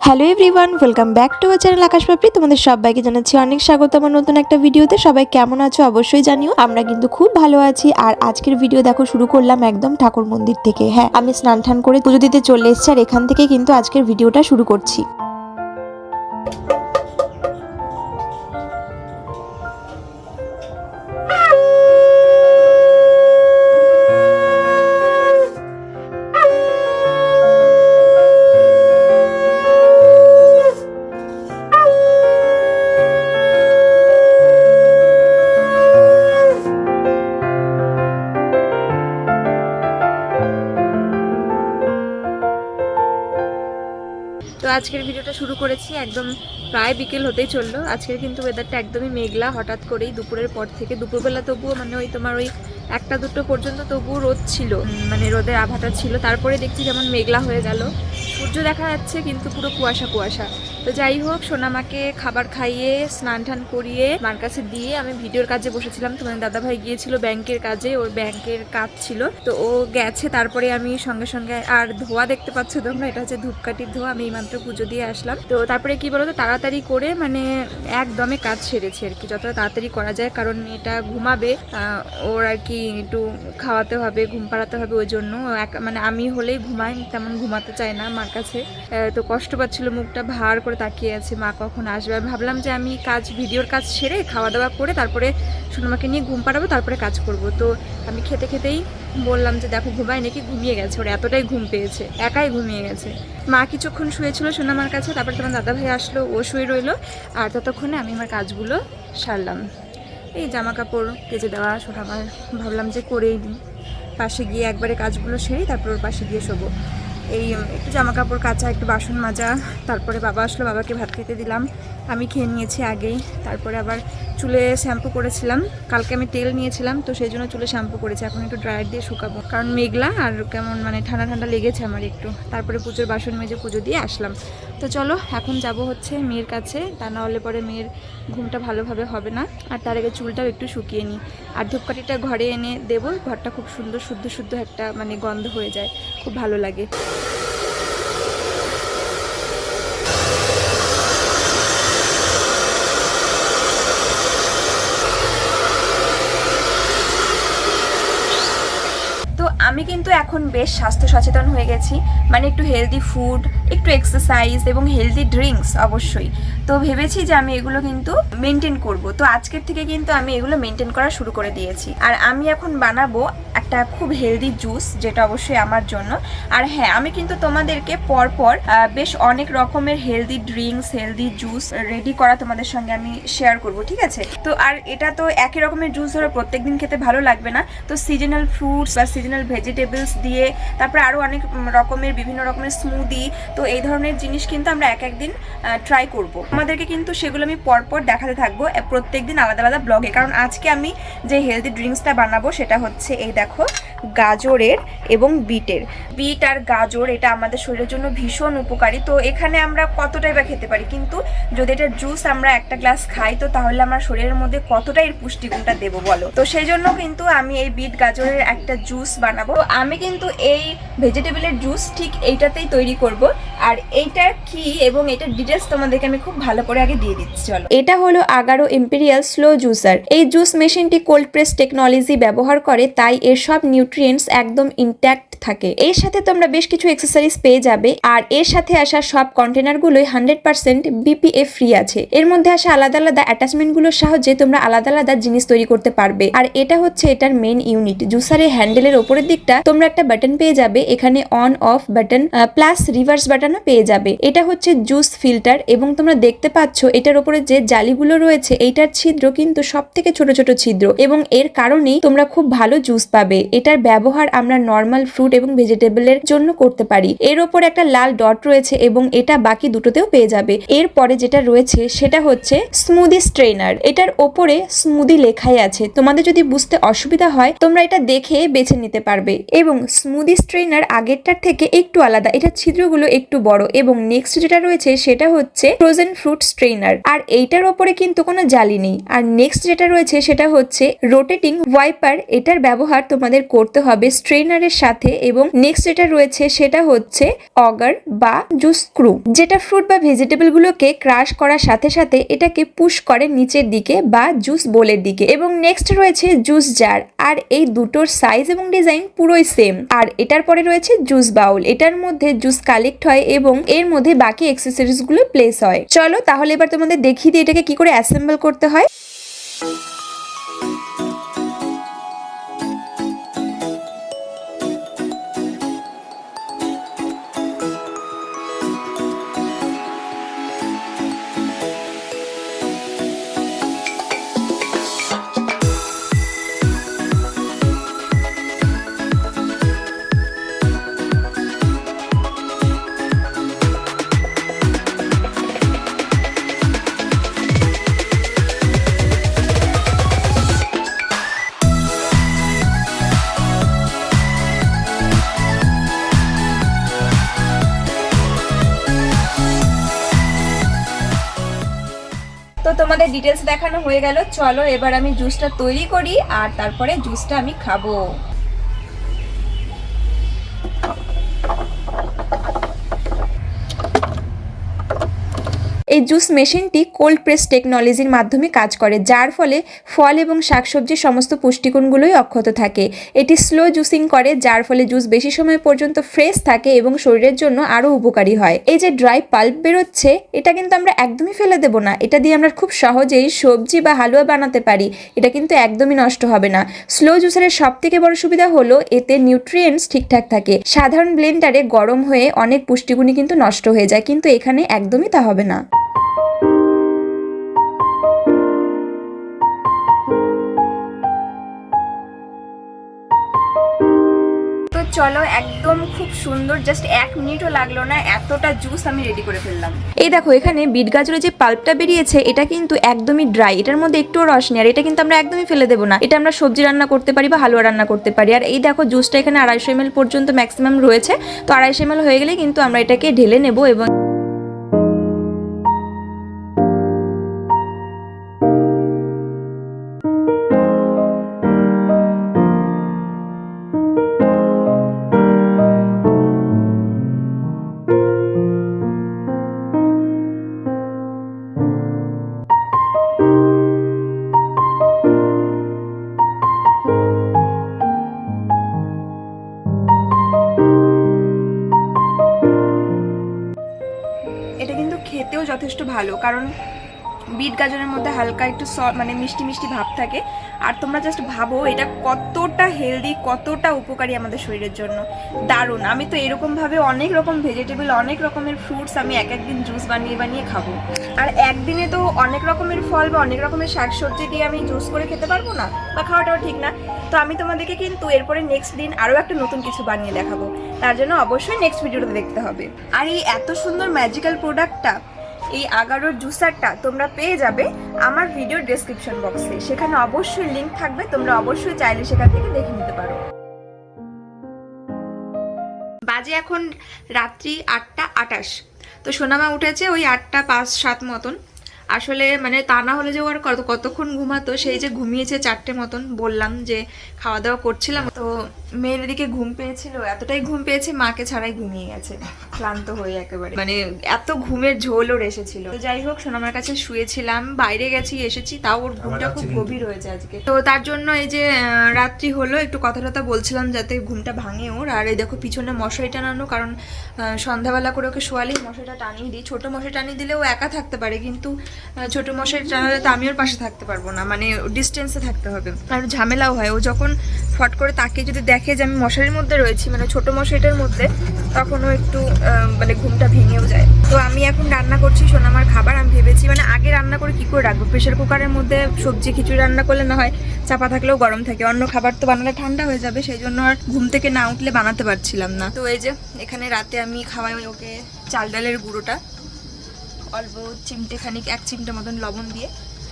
Hello everyone welcome back to our channel Akash Papri তোমাদের সবাইকে জানাচ্ছি অনেক স্বাগত আমার নতুন একটা ভিডিওতে। সবাই কেমন আছো অবশ্যই জানিও। আমরা কিন্তু খুব ভালো আছি। আর আজকের ভিডিও দেখো, শুরু করলাম একদম ঠাকুর মন্দির থেকে। হ্যাঁ আমি স্নান টান করে পুজো দিতে চলে এসেছি। আর এখান থেকে কিন্তু আজকের ভিডিওটা শুরু করছি। আজকের ভিডিওটা শুরু করেছি, একদম প্রায় বিকেল হতেই চলল। আজকের কিন্তু ওয়েদারটা একদমই মেঘলা, হঠাৎ করেই দুপুরের পর থেকে, দুপুরবেলা তবুও মানে ওই তোমার ওই একটা দুটো পর্যন্ত তবুও রোদ ছিল মানে রোদের আভাটা ছিল। তারপরে দেখছি যেমন মেঘলা হয়ে গেল। সূর্য দেখা যাচ্ছে কিন্তু পুরো কুয়াশা কুয়াশা। তো যাই হোক, সোনামাকে খাবার খাইয়ে, স্নান টান করিয়ে মার কাছে দিয়ে আমি ভিডিওর কাজে বসেছিলাম। তো তোমার দাদাভাই গিয়েছিল ব্যাংকের কাজে, ওর ব্যাংকের কাজ ছিল। তো ও গেছে, তারপরে আমি সঙ্গে সঙ্গে আর ধোয়া দেখতে পাচ্ছ তোমরা, এটা হচ্ছে ধূপকাঠির ধোয়া, আমি এইমাত্র পুজো দিয়ে আসলাম। তো তারপরে কি বলতো, তাড়াতাড়ি করে মানে একদমে কাজ সেরেছে আর কি যতটা তাড়াতাড়ি করা যায়, কারণ এটা ঘুমাবে ওর আর কি একটু খাওয়াতে হবে, ঘুম পাড়াতে হবে ওই জন্য। মানে আমি হলেই ঘুমাই, তেমন ঘুমাতে চায় না মার কাছে। তো কষ্ট পাচ্ছিল মুখটা, ভার তাকিয়ে আছে, মা কখন আসবে? আমি ভাবলাম যে আমি কাজ, ভিডিওর কাজ সেরে খাওয়া দাওয়া করে তারপরে সোনামাকে নিয়ে ঘুম পাড়াবো, তারপরে কাজ করব। তো আমি খেতে খেতেই বললাম যে, দেখো, ঘুমায় নাকি? ঘুমিয়ে গেছে, ওর এতটাই ঘুম পেয়েছে, একাই ঘুমিয়ে গেছে। মা কিছুক্ষণ শুয়েছিল সোনামার কাছে, তারপর তোমার দাদাভাই আসলো, ও শুয়ে রইল, আর ততক্ষণে আমি আমার কাজগুলো সারলাম। এই জামা কাপড় কেচে দেওয়া সোনামার ভাবলাম যে করেই দিই। পাশে গিয়ে একবারে কাজগুলো সেরেই তারপর ওর পাশে গিয়ে শোবো। এই একটু জামা কাপড় কাচা, একটু বাসন মাজা, তারপরে বাবা আসলো, বাবাকে ভাত খেতে দিলাম। আমি খেয়ে নিয়েছি আগেই, তারপরে আবার চুলে শ্যাম্পু করেছিলাম। কালকে আমি তেল নিয়েছিলাম, তো সেই জন্য চুলে শ্যাম্পু করেছি। এখন একটু ড্রায়ার দিয়ে শুকাবো। কারণ মেঘলা আর কেমন মানে ঠান্ডা ঠান্ডা লেগেছে আমার একটু। তারপরে পুজোর বাসন মেজে পুজো দিয়ে আসলাম। তো চলো, এখন যাব হচ্ছে মেয়ের কাছে। তা নাহলে পরে মেয়ের ঘুমটা ভালোভাবে হবে না। আর তার আগে চুলটাও একটু শুকিয়ে নিই। আর ধূপকাঠিটা ঘরে এনে দেবো। ঘরটা খুব সুন্দর, শুদ্ধ শুদ্ধ একটা মানে গন্ধ হয়ে যায়। খুব ভালো লাগে তো আমি কিন্তু এখন বেশ স্বাস্থ্য সচেতন হয়ে গেছি। মানে একটু হেলদি ফুড একটু এক্সারসাইজ এবং হেলদি ড্রিঙ্কস অবশ্যই। তো ভেবেছি যে আমি এগুলো কিন্তু মেনটেন করব। তো আজকের থেকে কিন্তু আমি এগুলো মেনটেন করা শুরু করে দিয়েছি। আর আমি এখন বানাবো একটা খুব হেলদি জুস যেটা অবশ্যই আমার জন্য। আর হ্যাঁ আমি কিন্তু তোমাদেরকে পরপর বেশ অনেক রকমের healthy drinks healthy juice ready করা তোমাদের সঙ্গে আমি শেয়ার করব, ঠিক আছে? তো আর এটা তো একই রকমের জুস ধরো, প্রত্যেকদিন খেতে ভালো লাগবে না। তো সিজনাল ফ্রুটস বা সিজনাল ভেজিটেবলস দিয়ে, তারপরে আরও অনেক রকমের, বিভিন্ন রকমের স্মুদি তো এই ধরনের জিনিস কিন্তু আমরা এক একদিন ট্রাই করব। আমাদেরকে কিন্তু সেগুলো আমি পরপর দেখাতে থাকব প্রত্যেক দিন আলাদা আলাদা ব্লগে কারণ আজকে আমি যে হেলদি ড্রিঙ্কসটা বানাবো, সেটা হচ্ছে এই দেখো, গাজরের এবং বিটের। বিট আর গাজর, এটা আমাদের শরীরের জন্য ভীষণ উপকারী। তো এখানে আমরা কতটাই বা খেতে পারি, কিন্তু যদি এটা জুস আমরা একটা গ্লাস খাই, তো তাহলে আমার শরীরের মধ্যে কতটা এর পুষ্টিগুণটা দেবো বলো? তো সেই জন্য কিন্তু আমি এই বিট, গাজরের একটা জুস বানাবো। আমি কিন্তু এই ভেজিটেবলের জুস ঠিক এইটাতেই তৈরি করব। আর এইটা কি এবং এটা ডিটেলস তোমাদেরকে আমি খুব ভালো করে আগে দিয়ে দিচ্ছি, চলো। এটা হলো আগারো ইম্পেরিয়াল স্লো জুসার। এই জুস মেশিনটি কোল্ড প্রেস টেকনোলজি ব্যবহার করে, তাই এর সব নিউট্রিয়েন্টস একদম ইনট্যাক্ট থাকে। এর সাথে তোমরা বেশ কিছু এক্সেসরিজ পেয়ে যাবে। আর এর সাথে আসা সব কন্টেনারগুলোই হান্ড্রেড পার্সেন্ট বিপিএফ ফ্রি আছে। এর মধ্যে আসা আলাদা আলাদা অ্যাটাচমেন্টগুলোর সাহায্যে তোমরা আলাদা আলাদা জিনিস তৈরি করতে পারবে। আর এটা হচ্ছে এটার মেন ইউনিট জুসারের হ্যান্ডেলের ওপরের দিকটা তোমরা একটা বাটন পেয়ে যাবে। এখানে on off button plus reverse বাটনও পেয়ে যাবে। এটা হচ্ছে জুস ফিল্টার এবং তোমরা দেখতে পাচ্ছ এটার উপরে যে জালিগুলো রয়েছে, এইটার ছিদ্র কিন্তু সব থেকে ছোট ছোট ছিদ্র এবং এর কারণেই তোমরা খুব ভালো জুস পাবে। এটার ব্যবহার আমরা নর্মাল ফ্রুট এবং ভেজিটেবলের জন্য করতে পারি। এর ওপর একটা লাল ডট রয়েছে এবং এটা বাকি দুটোতেও পেয়ে যাবে। এরপরে যেটা রয়েছে সেটা হচ্ছে স্মুদি স্ট্রেনার এটার ওপরে স্মুদি লেখাই আছে। তোমাদের যদি বুঝতে অসুবিধা হয়, তোমরা এটা দেখে বেছে নিতে পারবে। এবং স্মুদি স্ট্রেনার আগেরটার থেকে একটু আলাদা। এটা ছিদ্রগুলো একটু বড়। এবং নেক্সট যেটা রয়েছে সেটা হচ্ছে ফ্রোজেন ফ্রুট স্ট্রেনার আর এইটার ওপরে কিন্তু কোনো জালি নেই। আর নেক্সট যেটা রয়েছে সেটা হচ্ছে রোটেটিং ওয়াইপার এটার ব্যবহার তোমাদের করতে হবে। স্ট্রেনারের সাথে এবং নেক্সট যেটা রয়েছে সেটা হচ্ছে অগার বা জুস স্ক্রু যেটা ফ্রুট বা ভেজিটেবল গুলোকে ক্রাশ করার সাথে সাথে এটাকে পুশ করে নিচের দিকে বা জুস বোলের দিকে। এবং নেক্সট রয়েছে জুস জার আর এই দুটোর সাইজ এবং ডিজাইন পুরোই সেম আর এটার পরে রয়েছে জুস বাউল এটার মধ্যে জুস কালেক্ট হয় এবং এর মধ্যে বাকি অ্যাক্সেসরিজগুলো প্লেস হয়। চলো তাহলে এবার তোমাদের দেখিয়ে দিই এটাকে কি করে অ্যাসেম্বল করতে হয়। তোমাদের ডিটেলস দেখানো হয়ে গেল। চলো, এবার আমি জুসটা তৈরি করি আর তারপরে জুসটা আমি খাব। এই জুস মেশিনটি কোল্ড প্রেস টেকনোলজির মাধ্যমে কাজ করে, যার ফলে ফল এবং শাকসবজির সমস্ত পুষ্টিগুণগুলোই অক্ষত থাকে। এটি স্লো জুসিং করে, যার ফলে জুস বেশি সময় পর্যন্ত ফ্রেশ থাকে এবং শরীরের জন্য আরও উপকারী হয়। এই যে ড্রাই পাল্প বেরোচ্ছে, এটা কিন্তু আমরা একদমই ফেলে দেবো না। এটা দিয়ে আমরা খুব সহজেই সবজি বা হালুয়া বানাতে পারি। এটা কিন্তু একদমই নষ্ট হবে না। স্লো জুসারের সব থেকে বড় সুবিধা হলো, এতে নিউট্রিয়েন্টস ঠিকঠাক থাকে। সাধারণ ব্লেন্ডারে গরম হয়ে অনেক পুষ্টিগুণই কিন্তু নষ্ট হয়ে যায়, কিন্তু এখানে একদমই তা হবে না। চলো, একদম খুব সুন্দর জাস্ট এক মিনিটও লাগল না, এতটা জুস আমি রেডি করে ফেললাম। এই দেখো, এখানে বিট গাজরের যে পাল্পটা বেরিয়েছে, এটা কিন্তু একদমই ড্রাই এটার মধ্যে একটুও রস নেই, আর এটা কিন্তু আমরা একদমই ফেলে দেবো না। এটা আমরা সবজি রান্না করতে পারি বা হালুয়া রান্না করতে পারি। আর এই দেখো জুসটা এখানে আড়াইশো এম পর্যন্ত ম্যাক্সিমাম রয়েছে। তো আড়াইশো এম হয়ে গেলে কিন্তু আমরা এটাকে ঢেলে নেব এবং খেতেও যথেষ্ট ভালো, কারণ বিট গাজরের মধ্যে হালকা একটু মানে মিষ্টি মিষ্টি ভাব থাকে। আর তোমরা জাস্ট ভাবো, এটা কতটা হেলদি কতটা উপকারী আমাদের শরীরের জন্য। দারুণ! আমি তো এরকমভাবে অনেক রকম ভেজিটেবল অনেক রকমের ফ্রুটস আমি এক একদিন জুস বানিয়ে বানিয়ে খাব। আর একদিনে তো অনেক রকমের ফল বা অনেক রকমের শাকসবজি দিয়ে আমি জুস করে খেতে পারব না বা খাওয়াটাও ঠিক না। তো আমি তোমাদেরকে কিন্তু এরপরে নেক্সট দিন আরও একটা নতুন কিছু বানিয়ে দেখাবো। তার জন্য অবশ্যই নেক্সট ভিডিওটা দেখতে হবে। আর এই এত সুন্দর ম্যাজিক্যাল প্রোডাক্টটা এই আগারোর জুসারটা তোমরা পেয়ে যাবে আমার ভিডিও ডেসক্রিপশন বক্সে সেখানে অবশ্যই লিঙ্ক থাকবে, তোমরা অবশ্যই চাইলে সেখান থেকে দেখে নিতে পারো। বাজে এখন রাত্রি আটটা আটাশ। তো সোনামা উঠেছে ওই আটটা পাঁচ সাত মতন। আসলে মানে তা না হলে যে ও আর কত কতক্ষণ ঘুমাতো সেই যে ঘুমিয়েছে চারটে মতন বললাম যে খাওয়া দাওয়া করছিলাম। তো মেয়ের দিকে ঘুম পেয়েছিল এতটাই ঘুম পেয়েছে মাকে ছাড়াই ঘুমিয়ে গেছে ক্লান্ত হয়ে একেবারে। মানে এত ঘুমের ঝোল ওর এসেছিল। তো যাই হোক সোনামার কাছে শুয়েছিলাম বাইরে গেছি এসেছি তাও ওর ঘুমটা খুব গভীর হয়েছে আজকে। তো তার জন্য এই যে রাত্রি হলো একটু কথা টথা বলছিলাম যাতে ঘুমটা ভাঙে ওর। আর এই দেখো পিছনে মশারি টানানো কারণ সন্ধ্যাবেলা করে ওকে শোয়ালেই মশারিটা টানিয়ে দিই। ছোট মশারি টানিয়ে দিলে ও একা থাকতে পারে কিন্তু ছোট মশারি টানালে তো আমি ওর পাশে থাকতে পারব না। মানে ডিস্টেন্সে থাকতে হবে। আর ঝামেলাও হয়। ও যখন ফট করে তাকে যদি দেখে যে আমি মশারির মধ্যে রয়েছি মানে ছোট মশারিটার মধ্যে, তখন ও একটু মানে ঘুমটা ভেঙেও যায়। তো আমি এখন রান্না করছি সোনামার খাবার। আমি ভেবেছি মানে আগে রান্না করে কি করে রাখব? প্রেশার কুকারের মধ্যে সবজি, খিচুড়ি রান্না করলে না হয় চাপা থাকলেও গরম থাকে। অন্য খাবার তো বানালে ঠান্ডা হয়ে যাবে। সেই জন্য আর ঘুম থেকে না উঠলে বানাতে পারছিলাম না। তো এই যে, এখানে রাতে আমি খাওয়াই ওকে চাল ডালের গুঁড়োটা। অল্প চিমটে খানিক এক চিমটে মতন লবণ দিয়ে।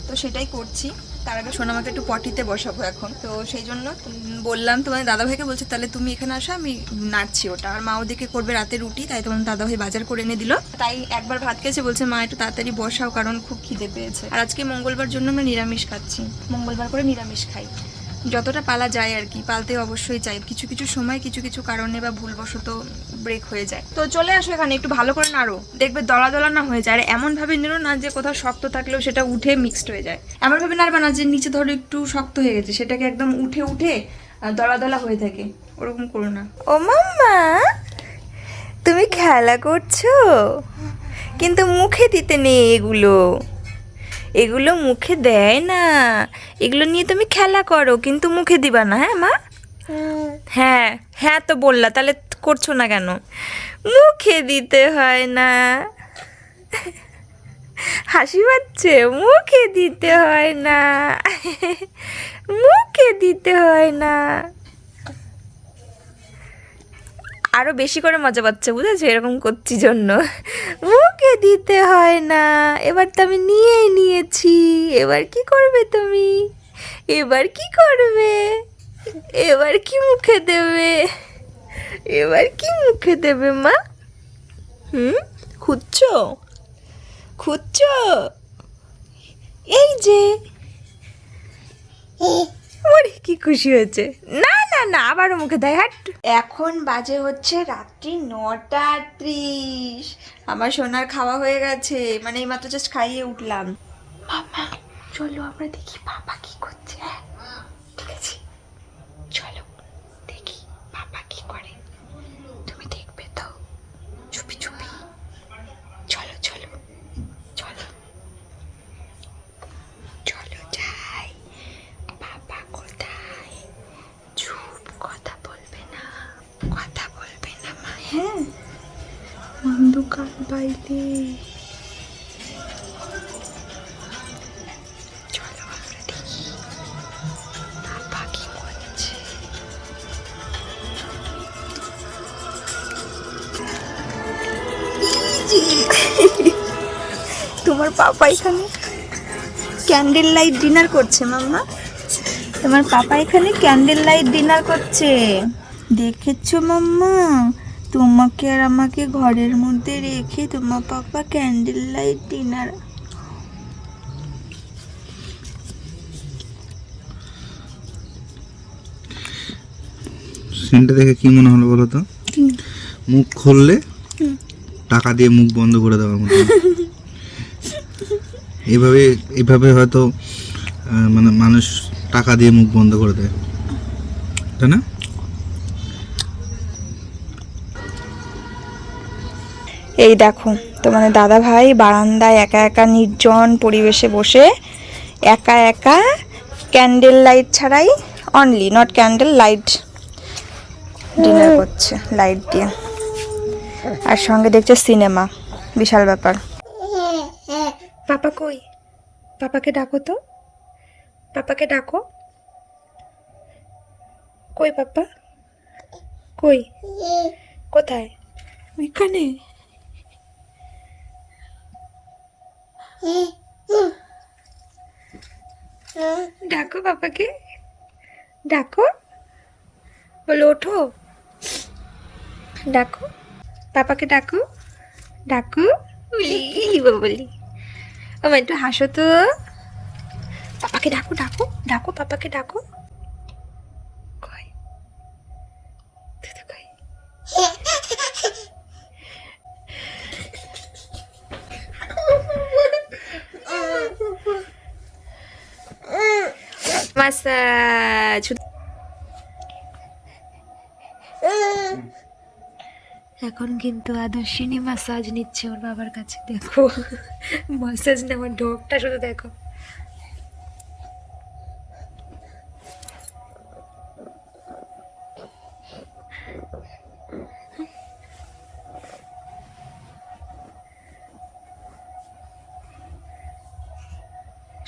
তো সেটাই করছি। তার আগে সোনামাকে একটু পটিতে বসাবো এখন। তো সেই জন্য বললাম, তোমাদের দাদাভাইকে বলছে, তাহলে তুমি এখানে আসো, আমি নাড়ছি ওটা। আর মা ওদিকে করবে রাতে রুটি, তাই তোমার দাদাভাই বাজার করে এনে দিল। তাই একবার ভাত খেয়েছে, বলছে, মা, একটু তাড়াতাড়ি বসাও, কারণ খুব খিদে পেয়েছে। আর আজকে মঙ্গলবার জন্য আমরা নিরামিষ খাচ্ছি। মঙ্গলবার করে নিরামিষ খাই। যতটা পালা যায় আর কি, পালতে অবশ্যই চাই। কিছু কিছু সময়, কিছু কিছু কারণে বা ভুলবশত ব্রেক হয়ে যায়। তো চলে আসো এখানে একটু ভালো করে নাড়ো। দেখবে দলা দলা না হয়ে যায়। আর এমনভাবে নেড়ো না যে কোথাও শক্ত থাকলেও সেটা উঠে মিক্সড হয়ে যায়। এমনভাবে নাড়বে না যে নিচে ধরো একটু শক্ত হয়ে গেছে সেটাকে একদম উঠে উঠে দলা দলা হয়ে থাকে। ওরকম করো না। ও মাম্মা তুমি খেলা করছ? কিন্তু মুখে দিতে নেই এগুলো। এগুলো মুখে দেয় না। এগুলো নিয়ে তুমি খেলা করো কিন্তু মুখে দিবা না হ্যাঁ মা? হ্যাঁ হ্যাঁ তো বললা তাহলে করছ না কেন? মুখে দিতে হয় না। হাসি পাচ্ছে, মুখে দিতে হয় না। মুখে দিতে হয় না। আরও বেশি করে মজা পাচ্ছে, বুঝেছ? এরকম করছি জন্য। মুখে দিতে হয় না। এবার তো আমি নিয়েই নিয়েছি। এবার কি করবে তুমি? এবার কি করবে? এবার কি মুখে দেবে? এবার কি মুখে দেবে মা? হুম? খুঁজছো? খুঁজছো? এই যে। ওরে, কি খুশি হয়েছে। না না না, আবারও মুখে দেয়, হাট। এখন বাজে হচ্ছে রাত্রি নটা ত্রিশ। আমার সোনার খাওয়া হয়ে গেছে। মানে এইমাত্র জাস্ট খাইয়ে উঠলাম। মামা চলো আমরা দেখি বাবা কি করছে তোমার পাপা এখানে? ক্যান্ডেল লাইট ডিনার করছে মাম্মা। তোমার পাপা এখানে ক্যান্ডেল লাইট ডিনার করছে। দেখেছ মাম্মা? তোমাকে আর আমাকে ঘরের মধ্যে রেখে তোমার পাপা ক্যান্ডেল লাইট ডিনার সিনটা দেখে কি মনে হলো বলো তো? মুখ খুললে টাকা দিয়ে মুখ বন্ধ করে দেওয়ার মতো। এভাবে এভাবে হয়তো মানে মানুষ টাকা দিয়ে মুখ বন্ধ করে দেয়। তাই না? এই দেখো, তোমাদের দাদা ভাই বারান্দায় একা একা নির্জন পরিবেশে বসে একা একা ক্যান্ডেল লাইট ছাড়াই only not candle light dinner করছে লাইট দিয়ে। আর সঙ্গে দেখছে সিনেমা। বিশাল ব্যাপার। পাপা কই? পাপাকে ডাকো তো। পাপাকে ডাকো। কই পাপা? কই? কোথায়? ওইখানে ডাকো পাপাকে। ডাকো। বলো ওঠো। ডাকো। পাপাকে ডাকো। ডাকো। বলি। আমার একটু হাসো তো। পাপাকে ডাকো ডাকো ডাকো পাপাকে ডাকো। মাসাজ। এখন কিন্তু আদর্শিনী মাসাজ নিচ্ছে ওর বাবার কাছে, দেখো। মাসাজ না আমার ঢোকটা শুধু দেখো।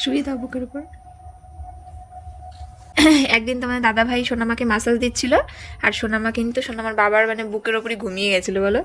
শুয়ে দাও বুকের উপর। একদিন তোমার দাদা ভাই সোনামাকে মাসাজ দিচ্ছিল, আর সোনামা কিন্তু সোনামার বাবার মানে বুকের ওপরই ঘুমিয়ে গেছিল, বলো।